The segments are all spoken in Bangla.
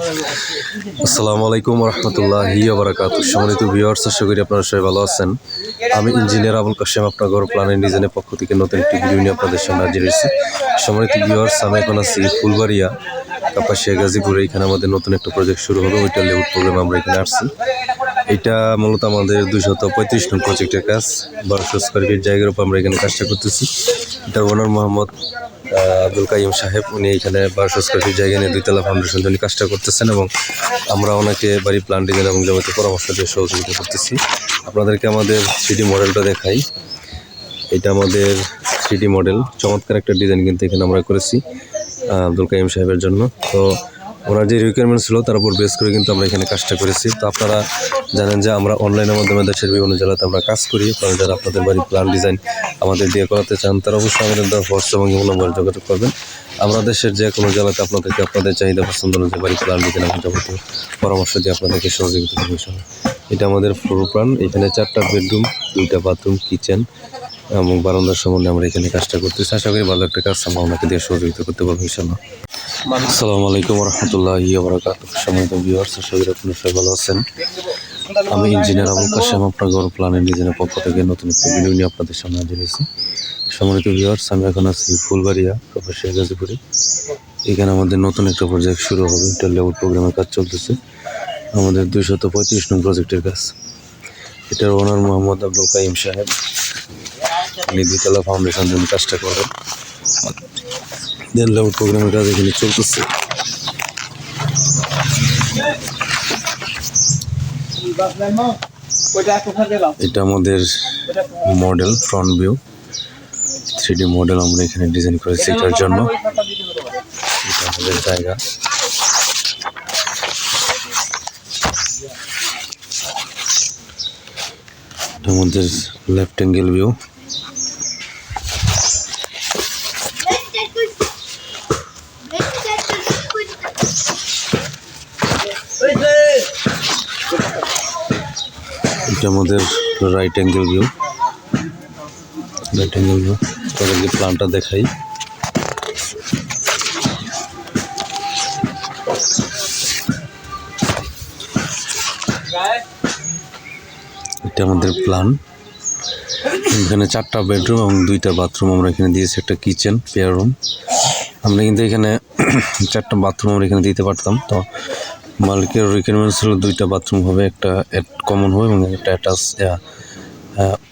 আসসালামু আলাইকুম রহমতুল্লাহি বারাকাত সম্মানিত ভিউয়ার্স আশা করি আপনারা সবাই ভালো আছেন। আমি ইঞ্জিনিয়ার আবুল কাশেম আপনার ঘর প্ল্যানের ডিজাইনের পক্ষ থেকে নতুন একটি ভিডিও নিয়ে আপনাদের সামনে হাজির হয়েছি। সম্মানিত ভিউয়ার্স আমি এখন আছি ফুলবাড়িয়া, কাপাসিয়া, গাজীপুরে। এখানে আমাদের নতুন একটা প্রজেক্ট শুরু হবে, ওইটা লেউট প্রোগ্রাম আমরা এখানে আসছি। এটা মূলত আমাদের দুইশত পঁয়ত্রিশ নং প্রজেক্টের কাজ। বারোশো স্কোয়ার ফিট জায়গার উপর আমরা এখানে কাজটা করতেছি। এটার ওনার মোহাম্মদ আব্দুল কাইম সাহেব, উনি এখানে বারোশো স্কোয়ার ফিট জায়গা নিয়ে দুইতলা ফাউন্ডেশন উনি কাজটা করতেছেন এবং আমরা ওনাকে বাড়ি প্ল্যান ডিজাইন এবং জমিতে পরামর্শ দিয়ে সহযোগিতা করতেছি। আপনাদেরকে আমাদের সিডি মডেলটা দেখাই। এটা আমাদের সিডি মডেল চমৎকার একটা ডিজাইন কিন্তু এখানে আমরা করেছি আব্দুল কাইম সাহেবের জন্য। তো ওনার যে রিকোয়ারমেন্ট ছিল তার উপর বেস করে কিন্তু আমরা এখানে কাজটা করেছি। তো আপনারা জানেন যে আমরা অনলাইনের মাধ্যমে দেশের বিভিন্ন জেলাতে আমরা কাজ করি। আপনারা যারা আপনাদের বাড়ির প্ল্যান ডিজাইন আমাদের দিয়ে করাতে চান, তারা অবশ্যই আমাদের দেওয়া হোয়াটসঅ্যাপ এবং ইমো নম্বরে যোগাযোগ করবেন। আমরা দেশের যে কোনো জেলাতে আপনাদেরকে আপনাদের চাহিদা পছন্দ অনুযায়ী বাড়ির প্ল্যান ডিজাইন এবং যাবতীয় পরামর্শ দিয়ে আপনাদেরকে সহযোগিতা করব এটা আমাদের ফ্লোর প্ল্যান এখানে চারটা বেডরুম দুইটা বাথরুম কিচেন এবং বারান্দার সম্বন্ধে আমরা এখানে কাজটা করতেছি। আশা করি ভালো একটা কাজ আমরা ওনাকে দিয়ে সহযোগিতা করতে পারব ইনশাল্লাহ আসসালামু আলাইকুম রহমতুল্লাহ বরাকাত সম্মানিত ভিউয়ার্স করি আপনারা সবাই ভালো আছেন। আমি ইঞ্জিনিয়ার আবুল কাশেম, আপনার গৌর প্ল্যানের ডিজাইনের পক্ষ থেকে নতুন একটি ভিডিও নিয়ে আপনাদের সামনে হাজির হয়েছি। সম্মানিত ভিউয়ার্স আমি এখন আছি ফুলবাড়িয়া কাপাসিয়া গাজীপুরে। এখানে আমাদের নতুন একটা প্রজেক্ট শুরু হবে, এটা লেআউট প্রোগ্রামের কাজ চলতেছে। আমাদের দুইশত পঁয়ত্রিশ নং প্রজেক্টের কাজ। এটার ওনার মোহাম্মদ আব্দুল কাইম সাহেব। উনি দ্বিতলা ফাউন্ডেশন জন্য কাজটা করেন। দেন লেআউট প্রোগ্রামের কাজ এখানে চলতেছে। এটা আমাদের model front view three model আমরা এখানে ডিজাইন করেছি এটার জন্য। এটা আমাদের জায়গা। আমাদের লেফট অ্যাঙ্গেল ভিউ এটা আমাদের right angle view right angle view তাদেরকে প্ল্যানটা দেখাই। এটা আমাদের প্ল্যান এখানে চারটা বেডরুম এবং দুইটা বাথরুম আমরা এখানে দিয়েছি, একটা কিচেন পেয়ার রুম আমরা কিন্তু এখানে চারটা বাথরুম আমরা এখানে দিতে পারতাম। তো মালিকের রিকোয়ারমেন্ট ছিল দুইটা বাথরুম হবে, একটা কমন হবে এবং একটা অ্যাটাচ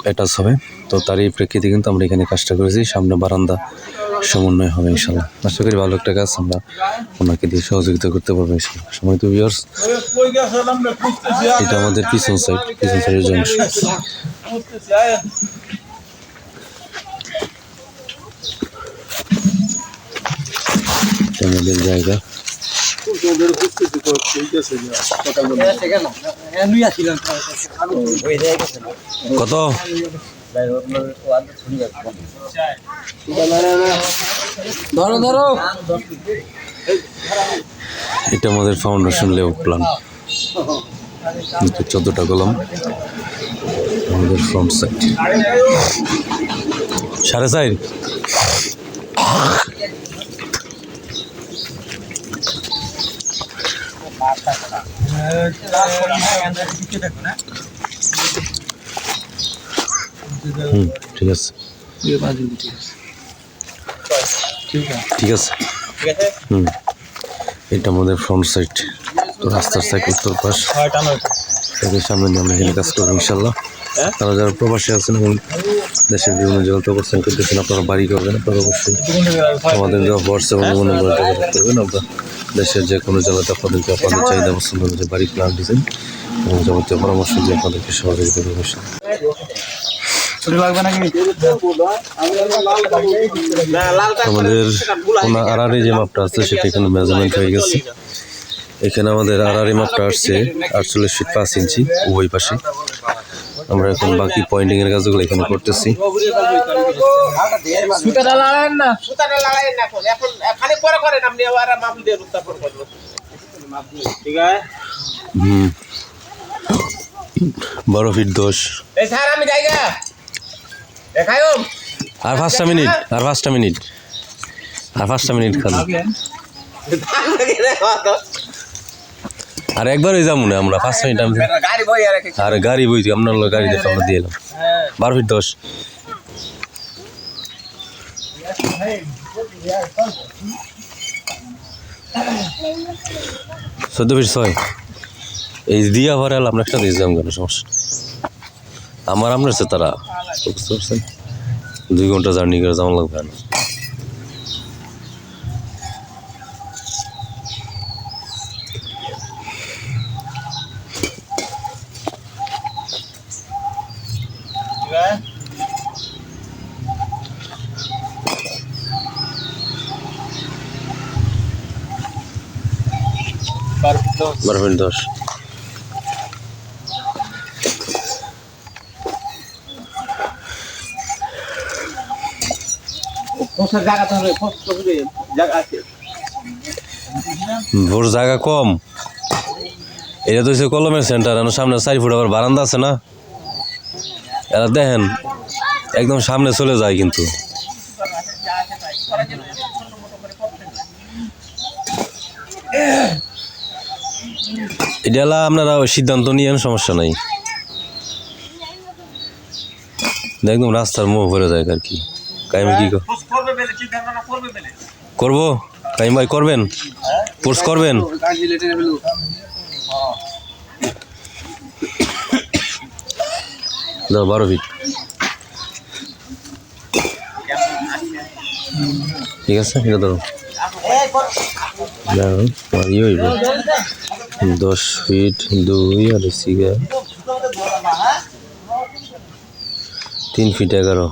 অ্যাটাচ হবে। তো তারই প্রেক্ষিতে কিন্তু আমরা এখানে কাজটা করেছি। সামনে বারান্দা সমন্বয় হবে ইনশাল্লাহ আশা করি ভালো একটা কাজ আমরা ওনাকে দিয়ে সহযোগিতা করতে পারব ইনশাল্লাহ সময় তো ভিউয়ার্স এটা আমাদের পিছন সাইড পিছন সাইডের এটা আমাদের জায়গা। কত? ধরো ধরো। এটা আমাদের ফাউন্ডেশন লেআউট প্ল্যান চোদ্দোটা কলম। আমাদের ফ্রন্ট সাইড সাড়ে চার হুম ঠিক আছে। ঠিক আছে। হুম। এটা আমাদের ফ্রন্ট সাইড তো রাস্তার সাইড উত্তর পাশ। তাদের সামনে দিয়ে আমরা এখানে কাজ করব ইনশাল্লাহ। তারা যারা প্রবাসী আছেন এবং দেশের বিভিন্ন জায়গাতে অবস্থান করতেছেন, আপনারা বাড়ি করবেন, আপনারা অবশ্যই আমাদের আপনার দেশের যে কোনো জায়গাতে আপনাদেরকে আপনাদের চাহিদা পছন্দ অনুযায়ী বাড়ি প্ল্যান ডিজাইন এবং যাবতীয় পরামর্শ দিয়ে আপনাদেরকে সহযোগিতা করব। আমাদের কোনো আড়াআড়ি যে মাপটা আছে সেটা এখানে মেজারমেন্ট হয়ে গেছে। এখানে আমাদের আড়াআড়ি মাপটা আসছে আটচল্লিশ ফিট পাঁচ ইঞ্চি উভয় পাশে। আমরা এখন বাকি পয়েন্টিং এর কাজগুলো এখানে করতেছি। সুতাটা লাগান না। সুতাটা লাগাই না এখন। এখন খালি পরে করেন আপনি আবার মাপ দিয়ে তারপর করব ঠিক আছে হুম। বারো ফিট দশ এই স্যার আমি জায়গা। দেখাই আর পাঁচটা মিনিট আর পাঁচটা মিনিট। আর পাঁচটা মিনিট খালি। আর একবারই যাব না আমরা পাঁচ মিনিট আমি আর গাড়ি বইছি আপনার গাড়ি দেখে আমরা দিয়ে এলাম। বারো ফিট দশ। চোদ্দ ফিট ছয়। এই দিয়া ভরে আমরা একটা দিয়ে যাম কেন সমস্যা আমার আমরা তারা বুঝতে পারছেন? দুই ঘণ্টা জার্নি করে যেমন লাগবে না। বারো ফিট দশ। ভোর জায়গা কম। এটা তো হচ্ছে কলমের সেন্টার আর সামনে চারি ফুট আবার বারান্দা আছে না? এরা দেখেন একদম সামনে চলে যায় কিন্তু। এটা হলো আপনারা ওই সিদ্ধান্ত নিয়েন সমস্যা নাই। একদম রাস্তার মুখ ভরে যায় আর কি। কাইমে কি কর- করবে কাইম ভাই করবেন? পোস্ট করবেন? দাও বারো ফিট ঠিক আছে এটা ধরো। ইয়ে হইব। দশ ফিট দুই আর সিগা তিন ফিট এগারো।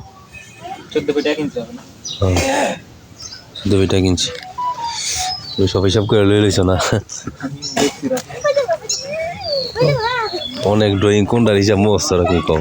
চোদ্দ ফিট এক ইঞ্চি হ্যাঁ। কিনছি তুমি সব হিসাব করে লই লইছ না? অনেক ড্রয়িং কোনটার হিসাব মস্ত রাখি কম?